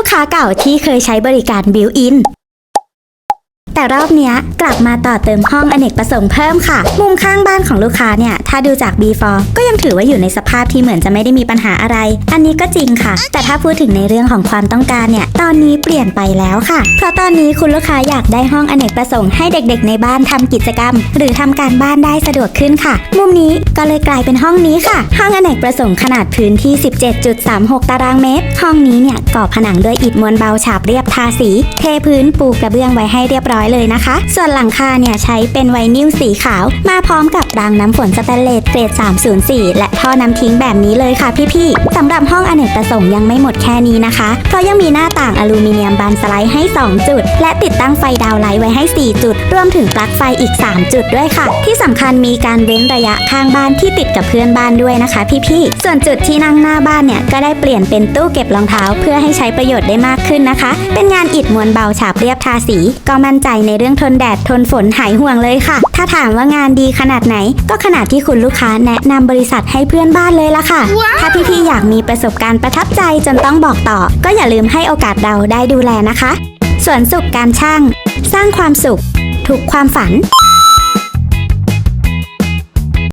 ลูกค้าเก่าที่เคยใช้บริการบิวอิน แต่รอบเนี้ยกลับมาต่อเติมห้องอเนกประสงค์เพิ่มค่ะ มุมข้างบ้านของลูกค้าเนี่ย ถ้าดูจาก B4 ก็ยังถือว่าอยู่ในสภาพที่เหมือนจะไม่ได้มีปัญหาอะไร อันนี้ก็จริงค่ะ แต่ถ้าพูดถึงในเรื่องของความต้องการเนี่ย ตอนนี้เปลี่ยนไปแล้วค่ะ เพราะตอนนี้คุณลูกค้าอยากได้ห้องอเนกประสงค์ให้เด็กๆ ในบ้านทำกิจกรรม หรือทำการบ้านได้สะดวกขึ้นค่ะ มุมนี้ก็เลยกลายเป็นห้องนี้ค่ะ ห้องอเนกประสงค์ขนาดพื้นที่ 17.36 ตารางเมตร ห้องนี้เนี่ยก่อผนังด้วยอิฐมวลเบาฉาบเรียบทาสี เทพื้นปูกระเบื้องไว้ให้เรียบร้อยเลยนะคะ ส่วนหลังคาเนี่ยใช้เป็นไวนิลสีขาว มาพร้อมกับรางน้ำฝนสแตนเลสเกรด 304 และท่อน้ำทิ้งแบบนี้เลยค่ะพี่ๆสำหรับห้องอเนกประสงค์ยังไม่หมดแค่นี้นะคะเพราะยังมีหน้าต่างอลูมิเนียมบานสไลด์ให้ 2 จุด และติดตั้งไฟดาวไลท์ไว้ให้ 4 จุด รวมถึงปลั๊กไฟอีก 3 จุดด้วยค่ะ ที่สำคัญมีการเว้นระยะข้างบ้านที่ติดกับเพื่อนบ้านด้วยนะคะ พี่ๆส่วนจุดที่นั่งหน้าบ้านเนี่ยก็ได้เปลี่ยนเป็นตู้เก็บรองเท้า เพื่อให้ใช้ประโยชน์ได้มากขึ้นนะคะ เป็นงานอิฐมวลเบาฉาบเรียบทาสี ก็มั่นใจในเรื่องทนแดดทนฝนหายห่วงเลยค่ะ ถ้าถามว่างานดีขนาดไหน ก็ขนาดที่คุณลูกค้าแนะนำบริษัทให้เพื่อนบ้านเลยละค่ะ ถ้าพี่ๆอยากมีประสบการณ์ประทับใจจนต้องบอกต่อ ก็อย่าลืมให้โอกาสเราได้ดูแลนะคะส่วนสุขการช่าง สร้างความสุข ทุกความฝัน